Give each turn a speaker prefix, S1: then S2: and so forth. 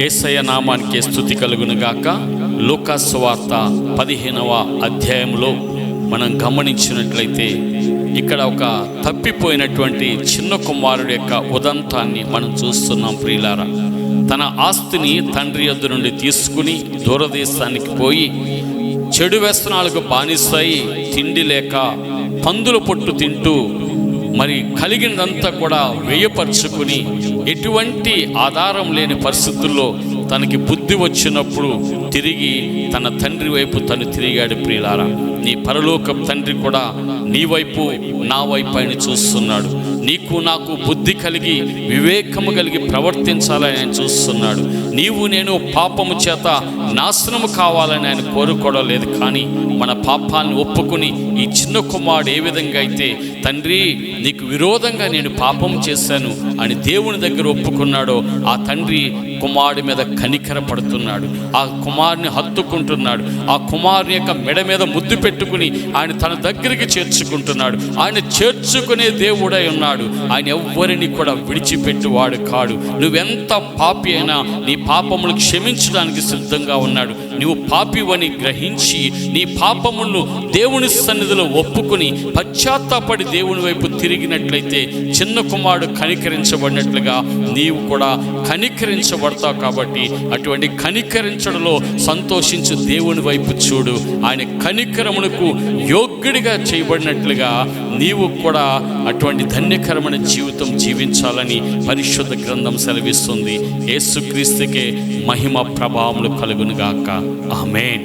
S1: ఏసయ నామానికి స్థుతి కలుగునుగాక లోకాస్వార్త పదిహేనవ అధ్యాయంలో మనం గమనించినట్లయితే ఇక్కడ ఒక తప్పిపోయినటువంటి చిన్న కుమారుడు యొక్క ఉదంతాన్ని మనం చూస్తున్నాం ప్రియులారా. తన ఆస్తిని తండ్రి యొద్ద నుండి తీసుకుని దూరదేశానికి పోయి చెడు వ్యసనాలకు బానిస్తాయి తిండి లేక పందుల పొట్టు తింటూ మరి కలిగినదంతా కూడా వ్యయపరుచుకుని ఎటువంటి ఆధారం లేని పరిస్థితుల్లో తనకి బుద్ధి వచ్చినప్పుడు తిరిగి తన తండ్రి వైపు తను తిరిగాడు ప్రియులారా. నీ పరలోకం తండ్రి కూడా నీ వైపు నా వైపు ఆయన చూస్తున్నాడు. నీకు నాకు బుద్ధి కలిగి వివేకము కలిగి ప్రవర్తించాలని ఆయన చూస్తున్నాడు. నీవు నేను పాపము చేత నాశనము కావాలని ఆయన కోరుకోవడం లేదు. కానీ మన పాపాన్ని ఒప్పుకుని ఈ చిన్న కుమారుడు ఏ విధంగా అయితే తండ్రి నీకు విరోధంగా నేను పాపం చేశాను అని దేవుని దగ్గర ఒప్పుకున్నాడో ఆ తండ్రి కుమారుడి మీద కనికర పడుతున్నాడు ఆ కుమారుని హత్తుకుంటున్నాడు. ఆ కుమారుని యొక్క మెడ మీద ముద్దు పెట్టుకుని ఆయన తన దగ్గరికి చేర్చుకుంటున్నాడు. ఆయన చేర్చుకునే దేవుడై ఉన్నాడు. ఆయన ఎవ్వరిని కూడా విడిచిపెట్టువాడు కాడు. నువ్వెంత పాపి అయినా నీ పాపములు క్షమించడానికి సిద్ధంగా ఉన్నాడు. నువ్వు పాపివని గ్రహించి నీ పాపములను దేవుని సన్నిధిలో ఒప్పుకుని పశ్చాత్తాపడి దేవుని వైపు తిరిగినట్లయితే చిన్న కుమారుడు కనికరించబడినట్లుగా నీవు కూడా కనికరించబడతావు కాబట్టి అటువంటి కనికరించడంలో సంతోషించు దేవుని వైపు చూడు. ఆయన కనికరమునకు యోగ్యుడిగా చేయబడినట్లుగా నీవు కూడా అటువంటి ధన్యకరమైన జీవితం జీవించాలని పరిశుద్ధ గ్రంథం సెలవిస్తుంది. యేసుక్రీస్తుకే మహిమ ప్రభావములు కలుగునుగాక. ആമേൻ